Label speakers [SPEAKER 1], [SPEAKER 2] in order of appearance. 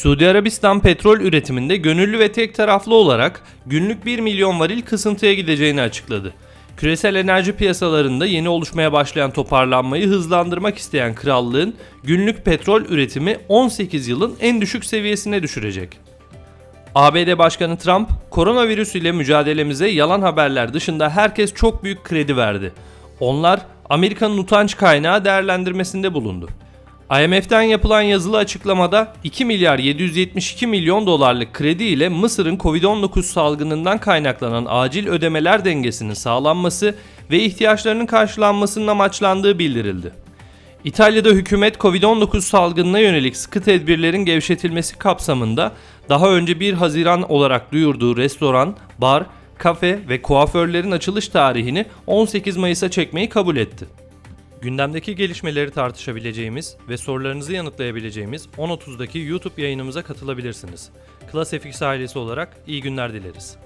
[SPEAKER 1] Suudi Arabistan petrol üretiminde gönüllü ve tek taraflı olarak günlük 1 milyon varil kısıntıya gideceğini açıkladı. Küresel enerji piyasalarında yeni oluşmaya başlayan toparlanmayı hızlandırmak isteyen krallığın günlük petrol üretimi 18 yılın en düşük seviyesine düşürecek. ABD Başkanı Trump, koronavirüs ile mücadelemize yalan haberler dışında herkes çok büyük kredi verdi. Onlar Amerika'nın utanç kaynağı değerlendirmesinde bulundu. IMF'den yapılan yazılı açıklamada 2 milyar 772 milyon dolarlık kredi ile Mısır'ın Covid-19 salgınından kaynaklanan acil ödemeler dengesinin sağlanması ve ihtiyaçlarının karşılanmasının amaçlandığı bildirildi. İtalya'da hükümet Covid-19 salgınına yönelik sıkı tedbirlerin gevşetilmesi kapsamında daha önce 1 Haziran olarak duyurduğu restoran, bar, kafe ve kuaförlerin açılış tarihini 18 Mayıs'a çekmeyi kabul etti. Gündemdeki gelişmeleri tartışabileceğimiz ve sorularınızı yanıtlayabileceğimiz 10.30'daki YouTube yayınımıza katılabilirsiniz. Class FX ailesi olarak iyi günler dileriz.